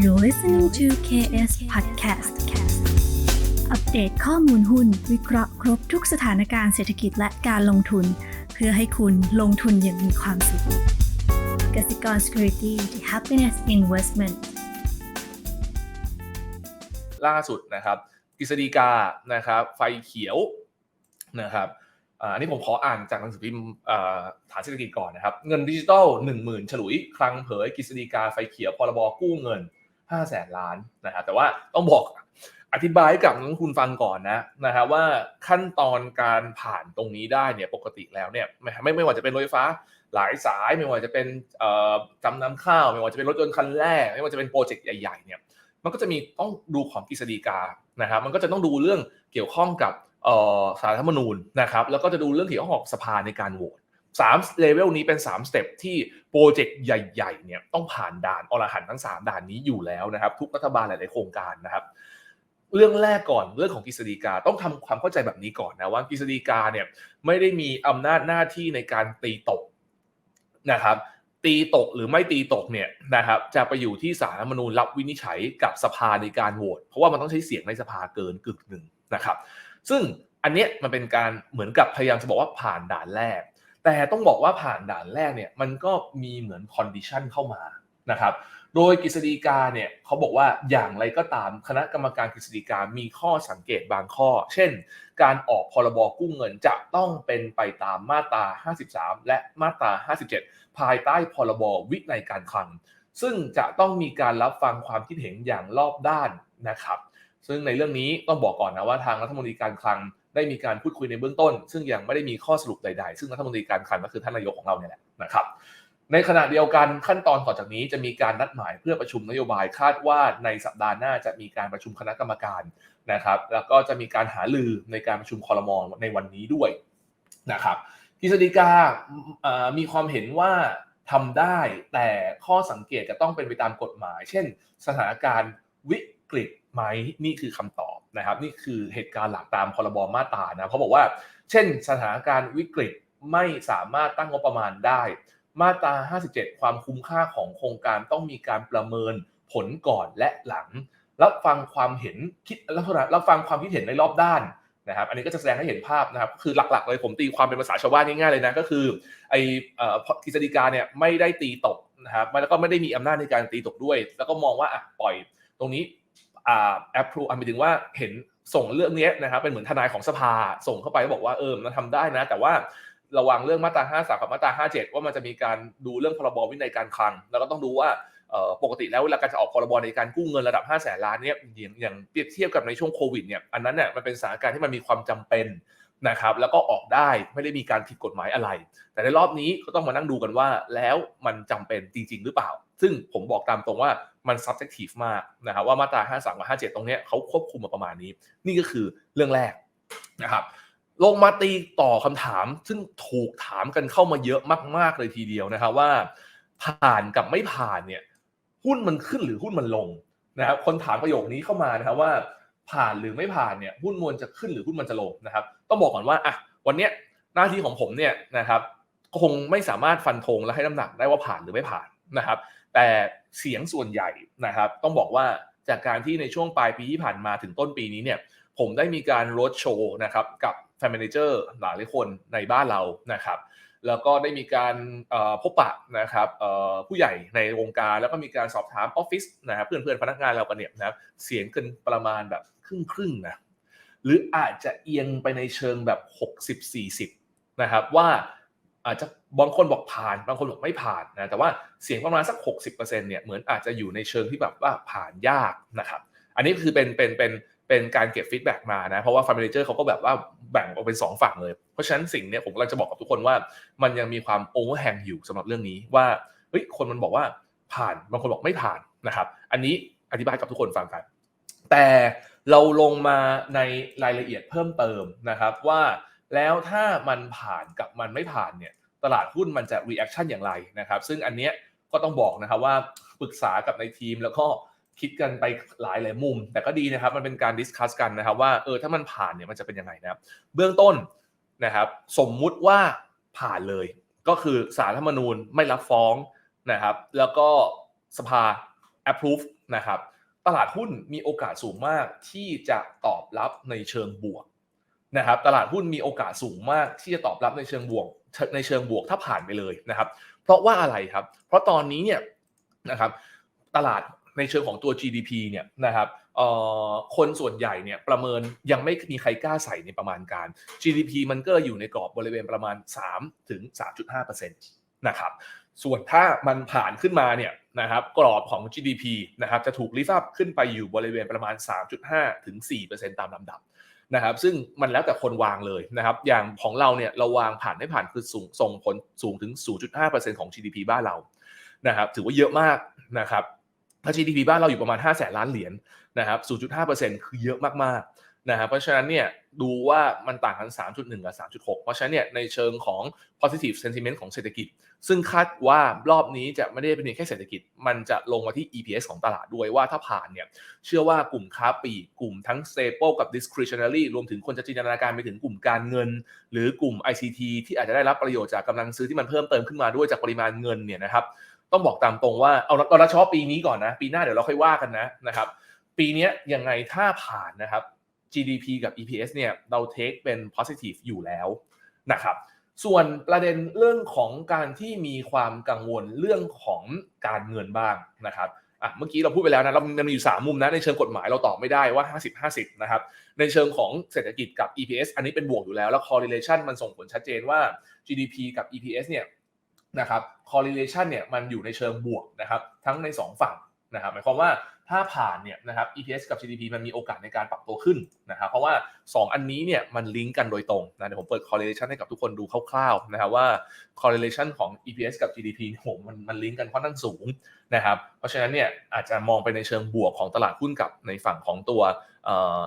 You're listening to KS Podcast อัปเดตข้อมูลหุ้น วิเคราะห์ครบทุกสถานการณ์เศรษฐกิจและการลงทุน เพื่อให้คุณลงทุนอย่างมีความสุขกสิกร Security The Happiness Investment ล่าสุดนะครับกฤษฎีกานะครับไฟเขียวนะครับอันนี้ผมขออ่านจากหนังสือพิมพ์ฐานเศรษฐกิจก่อนนะครับ เงินดิจิตอล1 0,000 ฉลุย คลังเผยกฤษฎีกาไฟเขียวพรบกู้เงิน 5แสนล้านนะครับแต่ว่าต้องบอกอธิบายกับนักลงทุนฟังก่อนนะนะครับว่าขั้นตอนการผ่านตรงนี้ได้เนี่ยปกติแล้วเนี่ยไม่ไม่ไม่ว่าจะเป็นรถไฟฟ้าหลายสายไม่ว่าจะเป็นจำนำข้าว ไม่ว่าจะเป็นรถยนต์คันแรก ไม่ว่าจะเป็นโปรเจกต์ใหญ่ๆเนี่ยมันก็จะมีต้องดูของกฤษฎีกานะครับมันก็จะต้องดูเรื่องเกี่ยวข้องกับสารธรรมนูญนะครับแล้วก็จะดูเรื่องเกี่ยวข้องกับสภาในการโหวต สามเลเวลนี้เป็น3สเต็ปที่โปรเจกต์ใหญ่ๆเนี่ยต้องผ่านด่านอรหันทั้ง 3 ด่านนี้อยู่แล้วนะครับ ทุกรัฐบาลหลายๆโครงการนะครับ เรื่องแรกก่อนเรื่องของกฤษฎีกาต้องทำความเข้าใจแบบนี้ก่อนนะว่ากฤษฎีกาเนี่ยไม่ได้มีอำนาจหน้าที่ในการตีตกนะครับ ตีตกหรือไม่ตีตกเนี่ยนะครับ จะไปอยู่ที่สารรัฐธรรมนูญรับวินิจฉัยกับสภาในการโหวตเพราะว่ามันต้องใช้เสียงในสภาเกินกึ่งหนึ่งนะครับ ซึ่งอันเนี้ยมันเป็นการเหมือนกับพยายามจะบอกว่าผ่านด่านแรก แต่ต้องบอกว่าผ่านด่านแรกเนี่ยมันก็มีเหมือนคอนดิชันเข้ามานะครับโดยกฤษฎีกาเนี่ยเขาบอกว่าอย่างไรก็ตามคณะกรรมการกฤษฎีกามีข้อสังเกตบางข้อ เช่น การออกพรบกู้เงินจะต้องเป็นไปตามมาตรา 53 และมาตรา 57 ภายใต้พรบวินัยการคลัง ซึ่งจะต้องมีการรับฟังความคิดเห็นอย่างรอบด้านนะครับ ซึ่งในเรื่องนี้ต้องบอกก่อนนะว่าทางรัฐมนตรีการคลัง ได้มีการพูดคุยในเบื้องต้น ซึ่งยังไม่ได้มีข้อสรุปใดๆ ซึ่งรัฐมนตรีการคลังก็คือท่านนายกของเราเนี่ยแหละนะครับ ในขณะเดียวกันขั้นตอนต่อจากนี้จะมีการนัดหมายเพื่อประชุมนโยบายคาดว่าในสัปดาห์หน้าจะมีการประชุมคณะกรรมการนะครับ แล้วก็จะมีการหาลือในการประชุมคอรมอในวันนี้ด้วยนะครับกฤษฎีกามีความเห็นว่าทำได้แต่ข้อสังเกตจะต้องเป็นไปตามกฎหมาย เช่น สถานการณ์วิกฤตไหมนี่คือคำตอบ นะครับนี่คือเหตุการณ์หลักตามพรบมาตรานะเขาบอกว่า เช่น สถานการณ์วิกฤตไม่สามารถตั้งงบประมาณได้ มาตรา 57 ความคุ้มค่าของโครงการต้องมีการประเมินผลก่อนและหลังรับฟังความเห็นคิดลักษณะรับฟังความคิดเห็นในรอบด้านนะครับอันนี้ก็จะแสดงให้เห็นภาพนะครับคือหลักๆเลยผมตีความเป็นภาษาชาวบ้านง่ายๆเลยนะก็คือไอ้กฤษฎีกาเนี่ยไม่ได้ตีตกนะครับแล้วก็ไม่ได้มีอำนาจในการตีตกด้วย แล้วก็มองว่าอะปล่อยตรงนี้ แอปพรูหมายถึงว่าเห็นส่งเรื่องนี้นะครับเป็นเหมือนทนายของสภาส่งเข้าไปบอกว่าเออมันทำได้นะ แต่ว่าระวังเรื่องมาตรา 53 กับมาตรา 57 ว่ามันจะมีการดูเรื่องพรบวินัยการคลัง แล้วก็ต้องดูว่าปกติแล้วเวลาการจะออกพรบในการกู้เงินระดับ 5 0 0แสนล้านเนี่ยอย่างางเปรียบเทียบกับในช่วงโควิดเนี่ยอันนั้นเนี่ยมันเป็นสถานการณ์ที่มันมีความจำเป็นนะครับแล้วก็ออกได้ไม่ได้มีการผิดกฎหมายอะไร แต่ในรอบนี้ก็ต้องมานั่งดูกันว่าแล้วมันจำเป็นจริง ๆ หรือเปล่า ซึ่งผมบอกตามตรงว่ามัน subjective มากนะครับว่ามาตรา 53 กับ 57 ตรงนี้เขาควบคุมมาประมาณนี้ นี่ก็คือเรื่องแรกนะครับลงมาตีต่อคำถาม ซึ่งถูกถามกันเข้ามาเยอะมาก ๆ เลยทีเดียวนะครับว่า ผ่านกับไม่ผ่านเนี่ยหุ้นมันขึ้นหรือหุ้นมันลงนะครับคนถามประโยคนี้เข้ามานะครับว่าผ่านหรือไม่ผ่านเนี่ยหุ้นมวลจะขึ้นหรือหุ้นมันจะลงนะครับ ต้องบอกก่อนว่าอะวันเนี้ยหน้าที่ของผมเนี่ยนะครับคงไม่สามารถฟันธงและให้น้ำหนักได้ว่าผ่านหรือไม่ผ่านนะครับ แต่เสียงส่วนใหญ่นะครับ ต้องบอกว่าจากการที่ในช่วงปลายปีที่ผ่านมาถึงต้นปีนี้เนี่ยผมได้มีการโรดโชว์นะครับกับแฟน m ม n เจอร์หลายหลายคนในบ้านเรานะครับ แล้วก็ได้มีการพบปะนะครับผู้ใหญ่ในวงการแล้วก็มีการสอบถามออฟฟิศนะครับเพื่อนเพื่อนพนักงานเรากันเนี่ยนะครับเสียงกันประมาณแบบครึ่งครึ่งนะหรืออาจจะเอียงไปในเชิงแบบ 60-40นะครับว่า อาจจะบางคนบอกผ่านบางคนบอกไม่ผ่านนะแต่ว่าเสียงประมาณสัก 60%เนี่ยเหมือนอาจจะอยู่ในเชิงที่แบบว่าผ่านยากนะครับ อันนี้คือเป็นเป็นเป็นเป็นการเก็บฟีดแบ็กมานะเพราะว่าฟาร์มเนเจอร์เขาก็แบบว่าแบ่งออกเป็น 2 ฝั่งเลย เพราะฉะนั้นสิ่งนี้ผมกำลังจะบอกกับทุกคนว่า มันยังมีความโอเวอร์แฮงอยู่สำหรับเรื่องนี้ว่าเฮ้ยคนมันบอกว่าผ่านบางคนบอกไม่ผ่านนะครับ อันนี้อธิบายกับทุกคนฟังกัน แต่เราลงมาในรายละเอียดเพิ่มเติมนะครับว่า แล้วถ้ามันผ่านกับมันไม่ผ่านเนี่ยตลาดหุ้นมันจะรีแอคชั่นอย่างไรนะครับ ซึ่งอันเนี้ยก็ต้องบอกนะครับว่าปรึกษากับในทีมแล้วก็คิดกันไปหลายหลายมุม แต่ก็ดีนะครับ มันเป็นการดิสคัสกันนะครับว่าเออถ้ามันผ่านเนี่ยมันจะเป็นยังไงนะครับ เบื้องต้นนะครับ สมมุติว่าผ่านเลย ก็คือสารรัฐธรรมนูญไม่รับฟ้องนะครับ แล้วก็สภา approve นะครับ ตลาดหุ้นมีโอกาสสูงมากที่จะตอบรับในเชิงบวก นะครับตลาดหุ้นมีโอกาสสูงมากที่จะตอบรับในเชิงบวกในเชิงบวกถ้าผ่านไปเลยนะครับ เพราะว่าอะไรครับ เพราะตอนนี้เนี่ยนะครับตลาดในเชิงของตัว GDP เนี่ยนะครับคนส่วนใหญ่เนี่ยประเมินยังไม่มีใครกล้าใส่ในประมาณการ GDP มันก็อยู่ในกรอบบริเวณประมาณ 3 ถึง 3.5%นะครับ ส่วนถ้ามันผ่านขึ้นมาเนี่ยนะครับกรอบของ GDP นะครับจะถูกลิฟต์ขึ้นไปอยู่บริเวณประมาณ 3.5 ถึง 4%ตามลำดับ นะครับซึ่งมันแล้วแต่คนวางเลยนะครับอย่างของเราเนี่ยเราวางผ่านไม่ผ่านคือสูงส่งผลสูงถึง 0.5%ของ GDP บ้านเรานะครับถือว่าเยอะมากนะครับถ้า GDP บ้านเราอยู่ประมาณ 5 0 0แสนล้านเหรียญนะครับ 0.5%คือเยอะมากๆ นะครับเพราะฉะนั้นเนี่ยดูว่ามันต่างกัน 3.1 กับ 3.6 เพราะฉะนั้นเนี่ยในเชิงของ positive sentiment ของเศรษฐกิจ ซึ่งคาดว่ารอบนี้จะไม่ได้เป็นเพียงแค่เศรษฐกิจ มันจะลงมาที่ EPS ของตลาดด้วยว่าถ้าผ่านเนี่ยเชื่อว่ากลุ่มค้าปลีกกลุ่มทั้ง staple กับ discretionary รวมถึงคนจะจินตนาการไปถึงกลุ่มการเงิน หรือกลุ่ม ICT ที่อาจจะได้รับประโยชน์จากกำลังซื้อที่มันเพิ่มเติมขึ้นมาด้วยจากปริมาณเงินเนี่ยนะครับต้องบอกตามตรงว่าเอาเราเฉพาะปีนี้ก่อนนะปีหน้าเดี๋ยวเราค่อยว่ากันนะนะครับปีนี้ยังไงถ้าผ่านนะครับ GDP กับ EPS เนี่ยเราเทคเป็น positive อยู่แล้วนะครับ ส่วนประเด็นเรื่องของการที่มีความกังวลเรื่องของการเงินบ้างนะครับอะเมื่อกี้เราพูดไปแล้วนะเรามันมีอยู่ 3 มุมนะในเชิงกฎหมายเราตอบไม่ได้ว่า 50-50 นะครับ ในเชิงของเศรษฐกิจกับ EPS อันนี้เป็นบวกอยู่แล้ว แล้ว correlation มันส่งผลชัดเจนว่า GDP กับ EPS เนี่ยนะครับ correlation เนี่ยมันอยู่ในเชิงบวกนะครับทั้งใน 2 ฝั่งนะครับหมายความว่า ถ้าผ่านเนี่ยนะครับ EPS กับ GDP มันมีโอกาสในการปรับตัวขึ้นนะครับเพราะว่า 2 อันนี้เนี่ยมันลิงก์กันโดยตรงนะเดี๋ยวผมเปิด correlation ให้กับทุกคนดูคร่าวๆนะครับว่า correlation ของ EPS กับ GDP ผมมันมันลิงก์กันค่อนข้างสูงนะครับเพราะฉะนั้นเนี่ยอาจจะมองไปในเชิงบวกของตลาดหุ้นกับในฝั่งของตัว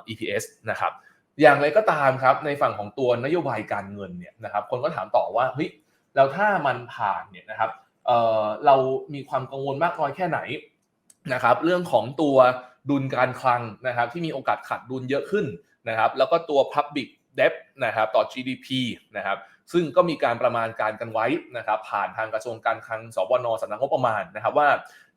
EPS นะครับอย่างไรก็ตามครับในฝั่งของตัวนโยบายการเงินเนี่ยนะครับคนก็ถามต่อว่าเฮ้ยแล้วถ้ามันผ่านเนี่ยนะครับเเรามีความกังวลมากน้อยแค่ไหน นะครับเรื่องของตัวดุลการคลังนะครับที่มีโอกาสขาดดุลเยอะขึ้นนะครับแล้วก็ตัว Public Debt นะครับต่อ GDP นะครับซึ่งก็มีการประมาณการกันไว้นะครับผ่านทางกระทรวงการคลังสบนสำนักงบประมาณนะครับว่า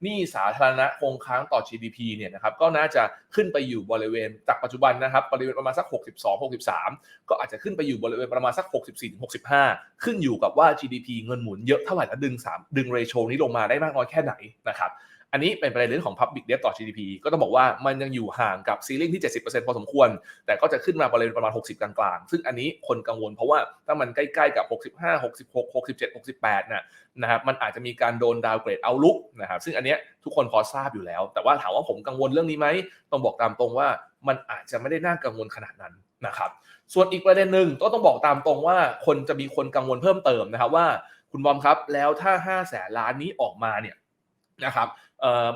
นี่สาธารณะคงค้างต่อ GDP เนี่ยนะครับก็น่าจะขึ้นไปอยู่บริเวณจากปัจจุบันนะครับบริเวณประมาณสัก 62 63 ก็อาจจะขึ้นไปอยู่บริเวณประมาณสัก 64 65 ขึ้นอยู่กับว่า GDP เงินหมุนเยอะเท่าไหร่แล้วดึง 3 ดึงเรโชนี้ลงมาได้มากน้อยแค่ไหนนะครับ อันนี้เป็นประเด็นเรื่องของ Public Debt ต่อ GDP ก็ต้องบอกว่ามันยังอยู่ห่างกับซีลิ่งที่ 70%พอสมควร แต่ก็จะขึ้นมาบริเวณประมาณ 60 กลางๆ ซึ่งอันนี้คนกังวลเพราะว่าถ้ามันใกล้ๆกับ 65 66 67 68นะนะครับมันอาจจะมีการโดนดาวเกรดเอาลุกนะครับซึ่งอันนี้ทุกคนพอทราบอยู่แล้ว แต่ว่าถามว่าผมกังวลเรื่องนี้ไหมต้องบอกตามตรงว่ามันอาจจะไม่ได้น่ากังวลขนาดนั้นนะครับส่วนอีกประเด็นหนึ่งก็ต้องบอกตามตรงว่าคนจะมีคนกังวลเพิ่มเติมนะครับว่าคุณบอมครับแล้วถ้า 5 แสนล้านนี้ออกมาเนี่ยนะครับ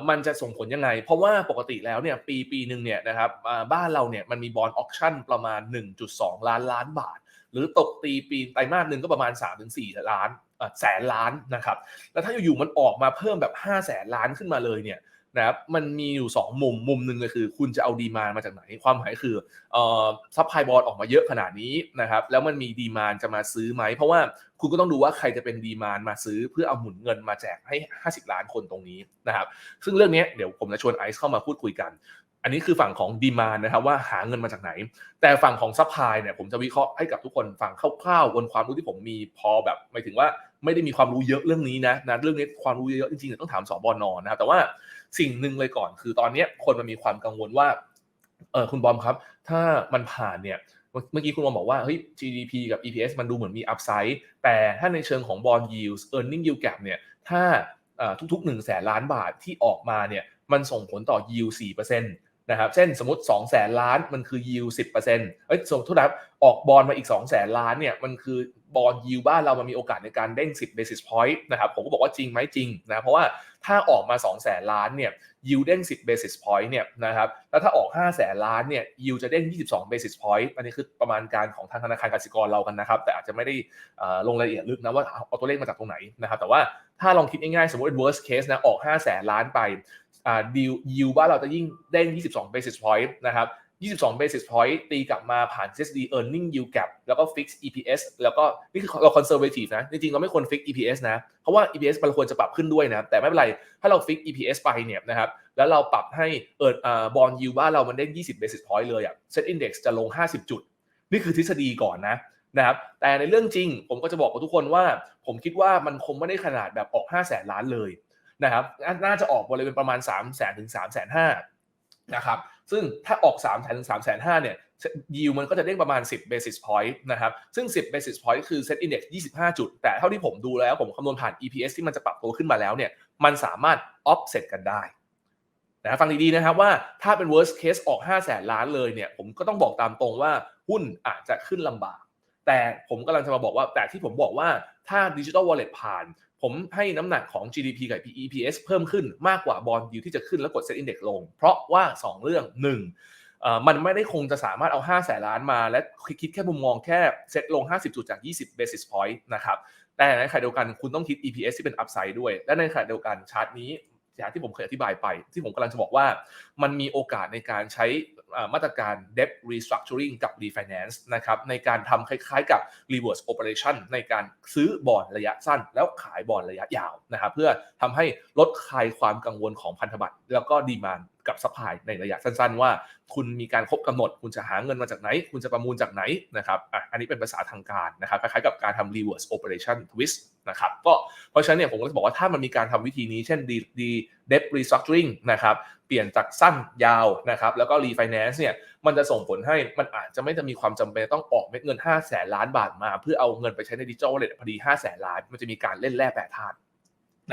มันจะส่งผลยังไง เพราะว่าปกติแล้วเนี่ยปีปีหนึ่งเนี่ยนะครับบ้านเราเนี่ยมันมีบอลออคชั่นประมาณ 1.2 ล้านล้านบาท หรือตกตีปีไตรมาสหนึ่งก็ประมาณ 3-4 ล้านแสนล้านนะครับ แล้วถ้าอยู่ๆมันออกมาเพิ่มแบบ 5 แสนล้านขึ้นมาเลยเนี่ย นะครับมันมีอยู่ 2 มุมมุมหนึ่งเลยคือ คุณจะเอาดีมามาจากไหน ความหมายคือเอ่อซัพพลายบอลออกมาเยอะขนาดนี้นะครับแล้วมันมีดีมานจะมาซื้อไหม เพราะว่าคุณก็ต้องดูว่าใครจะเป็นดีมานมาซื้อเพื่อเอาหมุนเงินมาแจกให้ 50 ล้านคนตรงนี้นะครับซึ่งเรื่องนี้เดี๋ยวผมจะชวนไอซ์เข้ามาพูดคุยกัน อันนี้คือฝั่งของดีมานนะครับว่าหาเงินมาจากไหน แต่ฝั่งของซัพพลายเนี่ยผมจะวิเคราะห์ให้กับทุกคนฟังคร่าวๆบนความรู้ที่ผมมีพอแบบหมายถึงว่าไม่ได้มีความรู้เยอะเรื่องนี้นะนะเรื่องนี้ความรู้เยอะจริงๆต้องถามสบนนะครับแต่ว่า สิ่งหนึ่งเลยก่อน คือตอนนี้คนมันมีความกังวลว่าเออคุณบอมครับ ถ้ามันผ่านเนี่ยเมื่อกี้คุณบอมบอกว่าเฮ้ย GDP กับ EPS มันดูเหมือนมีอัพไซด์แต่ถ้าในเชิงของ bond yields earning yield gap เนี่ยถ้าทุกๆ1 0 0 0 0แสนล้านบาทที่ออกมาเนี่ยมันส่งผลต่อ yield 4%นะครับเช่นสมมติ2แสนล้านมันคือ yield 10%เอ้ยสมมติทุกท่าออกบอลมาอีก2แสนล้านเนี่ยมันคือ บอลยิวบ้านเรามันมีโอกาสในการเด้ง 10 basis point นะครับผมก็บอกว่าจริงไหมจริงนะเพราะว่าถ้าออกมา2แสนล้านเนี่ยยิวเด้ง 10 basis point เนี่ยนะครับแล้วถ้าออก5แสนล้านเนี่ยยิวจะเด้ง 22 basis point อันนี้คือประมาณการของทางธนาคารกสิกรเรากันนะครับ แต่อาจจะไม่ได้ลงรายละเอียดลึกนะว่าเอาตัวเลขมาจากตรงไหนนะครับแต่ว่าถ้าลองคิดง่ายๆสมมติ worst case นะออก5แสนล้านไปดิวยิวบ้านเราจะยิ่งเด้ง 22 basis point นะครับ 22 basis point ตีกลับมาผ่าน TSD earning yield gap แล้วก็ fix EPS แล้วก็นี่คือเรา conservative นะ จริงๆ เราไม่ควร fix EPS นะ เพราะว่า EPS มันควรจะปรับขึ้นด้วยนะ แต่ไม่เป็นไร ถ้าเรา fix EPS ไปเนี่ยนะครับ แล้วเราปรับให้เอิร์อ่า bond yield บ้านเรามันได้20 basis point เลยอะ set index จะลง 50 จุด นี่คือทฤษฎีก่อนนะนะครับ แต่ในเรื่องจริง ผมก็จะบอกกับทุกคนว่า ผมคิดว่ามันคงไม่ได้ขนาดแบบออก 5 0 0แสนล้านเลยนะครับ น่าจะออกบริเวณประมาณ 3 0 0 0 0 0ถึง3 5 0 0 0นะครับ ซึ่งถ้าออก3 0 0 0 0 0ถึง3 5 0 0 0เนี่ยยิวมันก็จะเด้งประมาณ 10 basis point นะครับ ซึ่ง 10 basis point คือ set index 25 จุด แต่เท่าที่ผมดูแล้วผมคำนวณผ่าน EPS ที่มันจะปรับตัวขึ้นมาแล้วเนี่ย มันสามารถ offset กันได้นะฟังดีๆนะครับว่าถ้าเป็น worst case ออก 5 แสนล้านเลยเนี่ย ผมก็ต้องบอกตามตรงว่าหุ้นอาจจะขึ้นลำบาก แต่ผมกำลังจะมาบอกว่า แต่ที่ผมบอกว่าถ้า digital wallet ผ่าน ผมให้น้ำหนักของ GDP กับ EPS เพิ่มขึ้นมากกว่าบอลยูที่จะขึ้นแล้วกด set index ลง เพราะว่า 2 เรื่อง1เอ่อมันไม่ได้คงจะสามารถเอา 5 แสนล้านมา และคิดแค่มุมมองแค่เซตลง 50 จุดจาก 20 basis point นะครับ แต่ในขณะเดียวกันคุณต้องคิด EPS ที่เป็น upside ด้วย และในขณะเดียวกันชาร์ตนี้อย่างที่ผมเคยอธิบายไป ที่ผมกำลังจะบอกว่า มันมีโอกาสในการใช้ มาตรการ debt restructuring กับ refinance นะครับในการทำคล้ายๆกับ reverse operation ในการซื้อบอลระยะสั้น แล้วขายบอลระยะยาวนะครับเพื่อทำให้ลดคลายความกังวลของพันธบัตรแล้วก็ดีมาน กับซัพพลายในระยะสั้นๆ ว่า คุณมีการครบกำหนด คุณจะหาเงินมาจากไหน คุณจะประมูลจากไหนนะครับอะอันนี้เป็นภาษาทางการนะครับคล้ายๆกับการทำ reverse operation twist นะครับก็เพราะฉะนั้นเนี่ยผมก็จะบอกว่าถ้ามันมีการทำวิธีนี้ เช่น D D debt restructuring นะครับเปลี่ยนจากสั้นยาวนะครับแล้วก็ refinance เนี่ยมันจะส่งผลให้มันอาจจะไม่จะมีความจำเป็นต้องออกเม็ดเงิน 5 0 0แสนล้านบาทมา เพื่อเอาเงินไปใช้ในดิจิทัลวอลเล็ตพอดี5 0 0แสนล้าน มันจะมีการเล่นแร่แปรธาตุ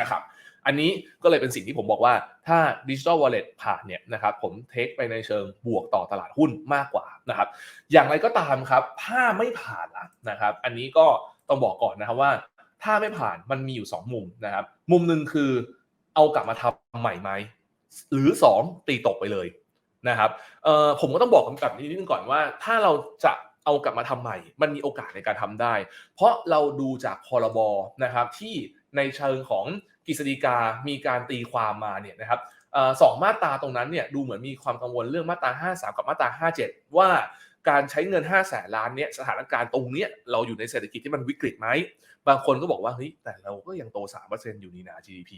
นะครับ อันนี้ก็เลยเป็นสิ่งที่ผมบอกว่าถ้าดิจิทัลวอลเล็ตผ่านเนี่ยนะครับผมเทคไปในเชิงบวกต่อตลาดหุ้นมากกว่านะครับอย่างไรก็ตามครับถ้าไม่ผ่านละนะครับอันนี้ก็ต้องบอกก่อนนะครับว่า ถ้าไม่ผ่านมันมีอยู่ 2 มุมนะครับมุมหนึ่งคือเอากลับมาทำใหม่ไหมหรือ 2 ตีตกไปเลยนะครับผมก็ต้องบอกแบบนี้นิดนึงก่อนว่า ถ้าเราจะเอากลับมาทำใหม่ มันมีโอกาสในการทำได้ เพราะเราดูจากพรบนะครับที่ในเชิงของ กฤษฎีกามีการตีความมาเนี่ยนะครับสองมาตราตรงนั้นเนี่ยดูเหมือนมีความกังวลเรื่องมาตรา 53 กับมาตรา 57 ว่าการใช้เงิน5แสนล้านเนี่ยสถานการณ์ตรงเนี้ยเราอยู่ในเศรษฐกิจที่มันวิกฤตไหม บางคนก็บอกว่าเฮ้ยแต่เราก็ยังโต 3%อยู่นี่นะ GDP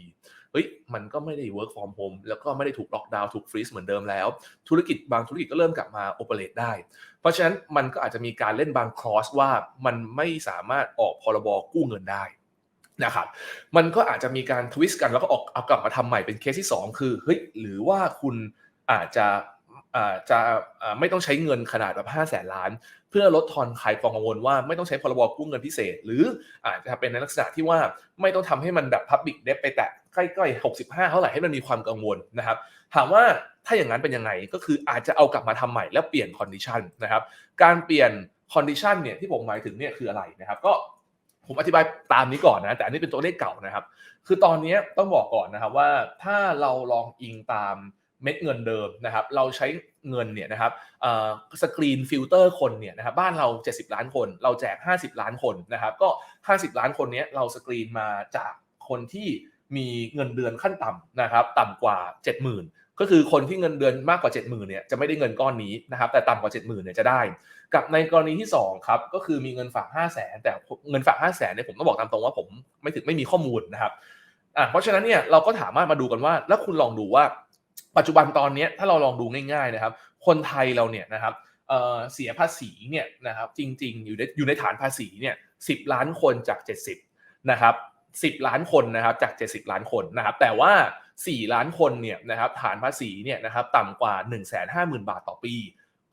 เฮ้ยมันก็ไม่ได้ work from home แล้วก็ไม่ได้ถูกล็อกดาวน์ถูกฟรีซเหมือนเดิมแล้ว ธุรกิจบางธุรกิจก็เริ่มกลับมาโอเปเรตได้ เพราะฉะนั้นมันก็อาจจะมีการเล่นบางครอสว่ามันไม่สามารถออกพรบกู้เงินได้ นะครับมันก็อาจจะมีการทวิสต์กันแล้วก็ออกเอากลับมาทำใหม่เป็นเคสที่ 2 คือเฮ้ยหรือว่าคุณอาจจะอาจะไม่ต้องใช้เงินขนาดแบบ5แสนล้าน เพื่อลดทอนคลายความกังวลว่าไม่ต้องใช้พรบกู้เงินพิเศษ หรืออาจจะเป็นในลักษณะที่ว่าไม่ต้องทำให้มันแบบ Public Debt ไปแตะใกล้ๆ65 เท่าไหร่ให้มันมีความกังวลนะครับถามว่าถ้าอย่างนั้นเป็นยังไงก็คืออาจจะเอากลับมาทำใหม่แล้วเปลี่ยนคอนดิชันนะครับการเปลี่ยนคอนดิชันเนี่ยที่ผมหมายถึงเนี่ยคืออะไรนะครับก็ ผมอธิบายตามนี้ก่อนนะ แต่อันนี้เป็นตัวเลขเก่านะครับ คือตอนนี้ต้องบอกก่อนนะครับว่าถ้าเราลองอิงตามเม็ดเงินเดิมนะครับ เราใช้เงินเนี่ยนะครับสกรีนฟิลเตอร์คนเนี่ยนะครับบ้านเรา 70 ล้านคน เราแจก 50 ล้านคนนะครับก็ 50 ล้านคนนี้เราสกรีนมาจากคนที่มีเงินเดือนขั้นต่ำนะครับ ต่ำกว่า 70,000 ก็คือคนที่เงินเดือนมากกว่า 70,000เนี่ยจะไม่ได้เงินก้อนนี้นะครับแต่ต่ำกว่า 70,000เนี่ยจะได้ กับในกรณีที่2ครับก็คือมีเงินฝาก 5 0 0 0 0 0แต่เงินฝาก 5 0 0 0 0 0เนี่ยผมต้องบอกตามตรงว่าผมไม่ถึงไม่มีข้อมูลนะครับอะเพราะฉะนั้นเนี่ยเราก็สามารถมาดูกันว่า แล้วคุณลองดูว่าปัจจุบันตอนนี้ถ้าเราลองดูง่ายๆนะครับ คนไทยเราเนี่ยนะครับเเสียภาษีเนี่ยนะครับจริงๆอยู่ในอยู่ในฐานภาษีเนี่ยสิล้านคนจาก 70นะครับ 10 ล้านคนนะครับจาก 70 ล้านคนนะครับแต่ว่า 4 ล้านคนเนี่ยนะครับฐานภาษีเนี่ยนะครับต่ำกว่า 1 5 0 0 0 0 บาทต่อปี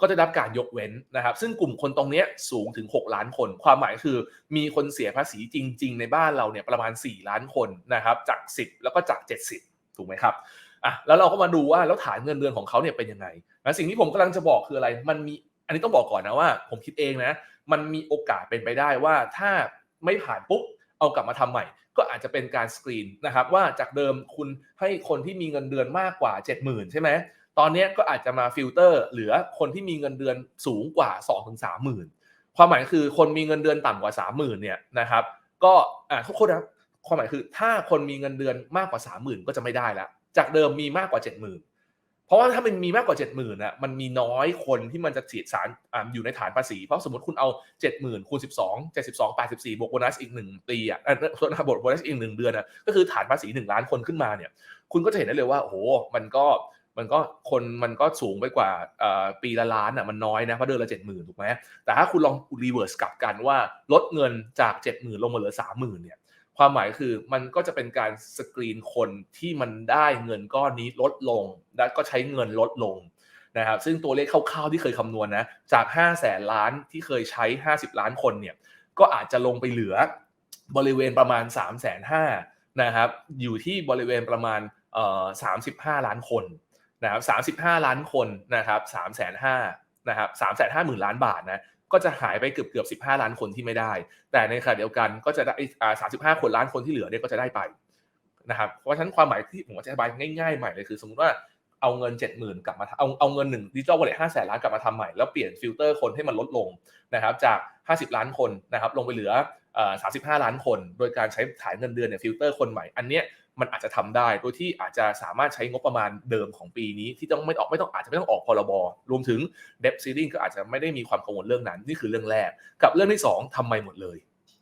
ก็จะได้รับการยกเว้นนะครับ ซึ่งกลุ่มคนตรงนี้สูงถึง 6 ล้านคน ความหมายคือมีคนเสียภาษีจริง ๆ ในบ้านเราเนี่ยประมาณ 4 ล้านคนนะครับจาก 10 แล้วก็จาก 70 ถูกไหมครับอะแล้วเราก็มาดูว่าแล้วฐานเงินเดือนของเขาเนี่ยเป็นยังไงและสิ่งที่ผมกำลังจะบอกคืออะไร มันมีอันนี้ต้องบอกก่อนนะว่า ผมคิดเองนะ มันมีโอกาสเป็นไปได้ว่าถ้าไม่ผ่านปุ๊บเอากลับมาทำใหม่ ก็อาจจะเป็นการสกรีนนะครับว่าจากเดิมคุณให้คนที่มีเงินเดือนมากกว่า 70,000 ใช่ไหมตอนนี้ก็อาจจะมาฟิลเตอร์เหลือคนที่มีเงินเดือนสูงกว่า 2-30,000ความหมายคือคนมีเงินเดือนต่ำกว่า 30,000เนี่ยนะครับก็อ่าทุกคนนะความหมายคือถ้าคนมีเงินเดือนมากกว่า 30,000 ก็จะไม่ได้แล้วจากเดิมมีมากกว่า 70,000 เพราะว่าถ้ามันมีมากกว่า 70,000น่ะมันมีน้อยคนที่มันจะเสียสารออยู่ในฐานภาษี เพราะสมมติคุณเอา 70,000คูณ12 72 84บวกโบนัสอีก 1 ปีอะเอ่อโทษนบบวกโบนัสอีก 1 เดือนอะก็คือฐานภาษี 1 ล้านคนขึ้นมาเนี่ยคุณก็จะเห็นได้เลยว่าโอ้โหมันก็มันก็คนมันก็สูงไปกว่าอ่อปีละล้านอะมันน้อยนะเพราะเดือนละ70,000ถูกไหมแต่ถ้าคุณลองรีเวิร์สกลับกันว่าลดเงินจาก70,000ลงมาเหลือ30,000เนี่ย ความหมายคือมันก็จะเป็นการสกรีนคนที่มันได้เงินก้อนนี้ลดลง และก็ใช้เงินลดลงนะครับซึ่งตัวเลขคร่าวๆที่เคยคำนวณนะจาก 5 0 0แสนล้านที่เคยใช้ 50 ล้านคนเนี่ยก็อาจจะลงไปเหลือบริเวณประมาณ 3 5 0 0 0 0นะครับอยู่ที่บริเวณประมาณเอ่อ35 ล้านคนนะครับ35 ล้านคนนะครับ3 5 0 0 0นะครับ3 5 0 0 0 0 ล้านบาทนะ ก็จะหายไปเกือบเกือบ15ล้านคนที่ไม่ได้ แต่ในขณะเดียวกันก็จะได้อ่า35คนล้านคนที่เหลือเนี่ยก็จะได้ไปนะครับเพราะฉะนั้นความหมายที่ผมอธิบายง่ายๆใหม่เลยคือ สมมติว่าเอาเงิน 70,000 กลับมาเอาเอาเงิน1ดิจิทัลวอลเล็ต5แสนล้านกลับมาทำใหม่ แล้วเปลี่ยนฟิลเตอร์คนให้มันลดลงนะครับจาก 50 ล้านคนนะครับลงไปเหลืออ35 ล้านคน โดยการใช้ฐานเงินเดือนเนี่ยฟิลเตอร์คนใหม่อันเนี้ย มันอาจจะทำได้โดยที่อาจจะสามารถใช้งบประมาณเดิมของปีนี้ที่ต้องไม่ออกไม่ต้องอาจจะไม่ต้องออกพรบรวมถึง debt ceiling ก็อาจจะไม่ได้มีความกังวลเรื่องนั้นนี่คือเรื่องแรก กับเรื่องที่ 2ทำไมหมดเลย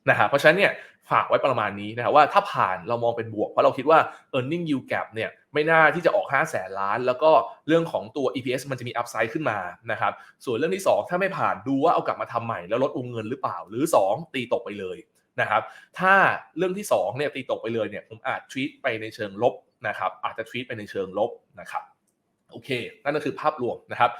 นะฮะเพราะฉะนั้นเนี่ยฝากไว้ประมาณนี้นะครับว่าถ้าผ่านเรามองเป็นบวก เพราะเราคิดว่า e a r n i n g yield gap เนี่ยไม่น่าที่จะออก 5 0 0แสนล้าน แล้วก็เรื่องของตัว EPS มันจะมี upside ขึ้นมานะครับส่วนเรื่องที่ 2 ถ้าไม่ผ่านดูว่าเอากลับมาทำใหม่แล้วลดวงเงินหรือเปล่า หรือ 2 ตีตกไปเลย นะครับ ถ้าเรื่องที่2เนี่ยตีตกไปเลยเนี่ยผมอาจทวีตไปในเชิงลบนะครับ อาจจะทวีตไปในเชิงลบนะครับ โอเค นั่นก็คือภาพรวมนะครับ